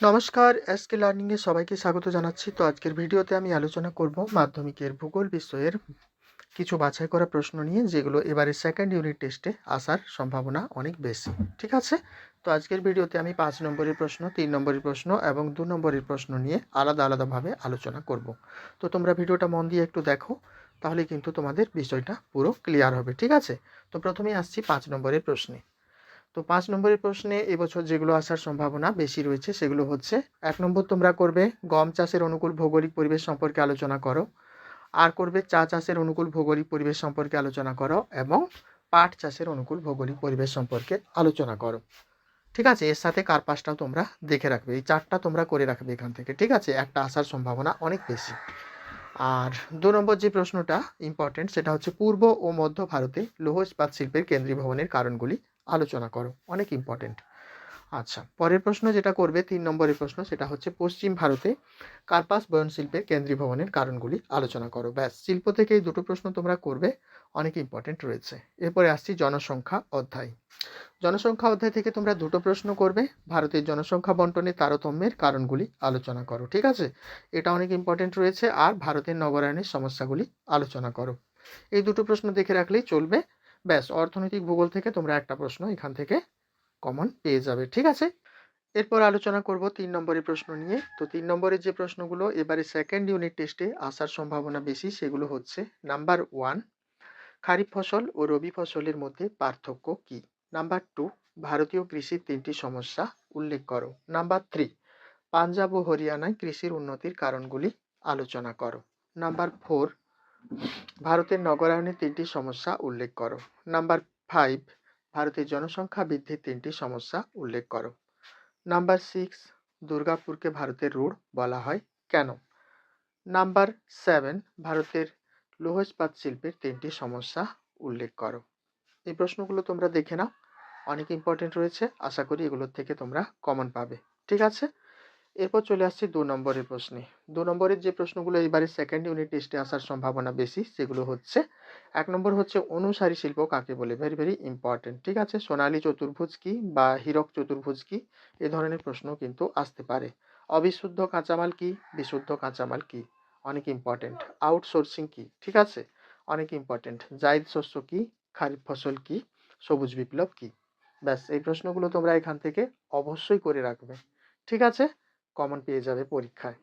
নমস্কার এসকে লার্নিংয়ে সবাইকে স্বাগত জানাচ্ছি। তো আজকের ভিডিওতে আমি আলোচনা করব মাধ্যমিকের ভূগোল বিষয়ের কিছু বাছাই করা প্রশ্ন নিয়ে, যেগুলো এবারে সেকেন্ড ইউনিট টেস্টে আসার সম্ভাবনা অনেক বেশি। ঠিক আছে? তো আজকের ভিডিওতে আমি পাঁচ নম্বরের প্রশ্ন, তিন নম্বরের প্রশ্ন এবং দু নম্বরের প্রশ্ন নিয়ে আলাদা আলাদাভাবে আলোচনা করব। তো তোমরা ভিডিওটা মন দিয়ে একটু দেখো, তাহলে কিন্তু তোমাদের বিষয়টা পুরো ক্লিয়ার হবে। ঠিক আছে? তো প্রথমেই আসছি পাঁচ নম্বরের প্রশ্নে। তো পাঁচ নম্বরের প্রশ্নে এবছর যেগুলো আসার সম্ভাবনা বেশি রয়েছে সেগুলো হচ্ছে, এক নম্বর তোমরা করবে গম চাষের অনুকূল ভৌগোলিক পরিবেশ সম্পর্কে আলোচনা করো, আর করবে চা চাষের অনুকূল ভৌগোলিক পরিবেশ সম্পর্কে আলোচনা করো এবং পাট চাষের অনুকূল ভৌগোলিক পরিবেশ সম্পর্কে আলোচনা করো। ঠিক আছে? এর সাথে কার পাশটাও তোমরা দেখে রাখবে, এই চারটা তোমরা করে রাখবে এখান থেকে। ঠিক আছে? একটা আসার সম্ভাবনা অনেক বেশি। আর দু নম্বর যে প্রশ্নটা ইম্পর্টেন্ট সেটা হচ্ছে পূর্ব ও মধ্য ভারতে লৌহ ইস্পাত শিল্পের কেন্দ্রীয় ভবনের কারণগুলি আলোচনা করো, অনেক ইম্পর্টেন্ট আচ্ছা পরের প্রশ্ন যেটা করবে, তিন নম্বরের প্রশ্ন সেটা হচ্ছে পশ্চিম ভারতে কার্পাস বয়ন শিল্পের কেন্দ্রীভবনের কারণগুলি আলোচনা করো। ব্যাস, শিল্প থেকে এই দুটো প্রশ্ন তোমরা করবে, অনেক ইম্পর্টেন্ট রয়েছে। এরপরে আসছি জনসংখ্যা অধ্যায়। জনসংখ্যা অধ্যায় থেকে তোমরা দুটো প্রশ্ন করবে, ভারতের জনসংখ্যা বন্টনের তারতম্যের কারণগুলি আলোচনা করো, ঠিক আছে? এটা অনেক ইম্পর্টেন্ট রয়েছে, আর ভারতের নগরায়নের সমস্যাগুলি আলোচনা করো। এই দুটো প্রশ্ন দেখে রাখলেই চলবে। ব্যাস, অর্থনৈতিক ভূগোল থেকে তোমরা একটা প্রশ্ন এখান থেকে কমন পেয়ে যাবে, ঠিক আছে? এরপর আলোচনা করব তিন নম্বরের প্রশ্ন নিয়ে। তো তিন নম্বরের যে প্রশ্নগুলো, এবারে সেকেন্ড ইউনিট টেস্টে আসার সম্ভাবনা বেশি, সেগুলো হচ্ছে নাম্বার ওয়ান খারিফ ফসল ও রবি ফসলের মধ্যে পার্থক্য কি? নাম্বার টু ভারতীয় কৃষির তিনটি সমস্যা উল্লেখ করো। নাম্বার থ্রি পাঞ্জাব ও হরিয়ানায় কৃষির উন্নতির কারণগুলি আলোচনা করো। নাম্বার ফোর ভারতের নগরায়নের তিনটি সমস্যা উল্লেখ করো। নাম্বার ফাইভ ভারতের জনসংখ্যা বৃদ্ধির তিনটি সমস্যা উল্লেখ করো। নাম্বার সিক্স দুর্গাপুরকে ভারতের রুড় বলা হয় কেন? নাম্বার সেভেন ভারতের লৌহ শিল্পের তিনটি সমস্যা উল্লেখ করো। এই প্রশ্নগুলো তোমরা দেখে নাও। অনেক ইম্পর্টেন্ট রয়েছে। আশা করি এগুলোর থেকে তোমরা কমন পাবে। ঠিক আছে? এরপর চলে আসছি দু নম্বরের প্রশ্নে। দু নম্বরের যে প্রশ্নগুলো এবারে সেকেন্ড ইউনিট টেস্টে আসার সম্ভাবনা বেশি, সেগুলো হচ্ছে, এক নম্বর হচ্ছে অনুসারী শিল্প কাকে বলে? ভেরি ভেরি ইম্পর্টেন্ট ঠিক আছে? সোনালী চতুর্ভুজ কি বা হীরক চতুর্ভুজ কি? এ ধরনের প্রশ্ন কিন্তু আসতে পারে। অবিশুদ্ধ কাঁচামাল কি? বিশুদ্ধ কাঁচামাল কি? অনেক ইম্পর্টেন্ট আউটসোর্সিং কি? ঠিক আছে? অনেক ইম্পর্টেন্ট জায়দ শস্য কি? খারিফ ফসল কি? সবুজ বিপ্লব কি? ব্যাস, এই প্রশ্নগুলো তোমরা এখান থেকে অবশ্যই করে রাখবে। ঠিক আছে? কমন পেয়ে যাবে পরীক্ষায়।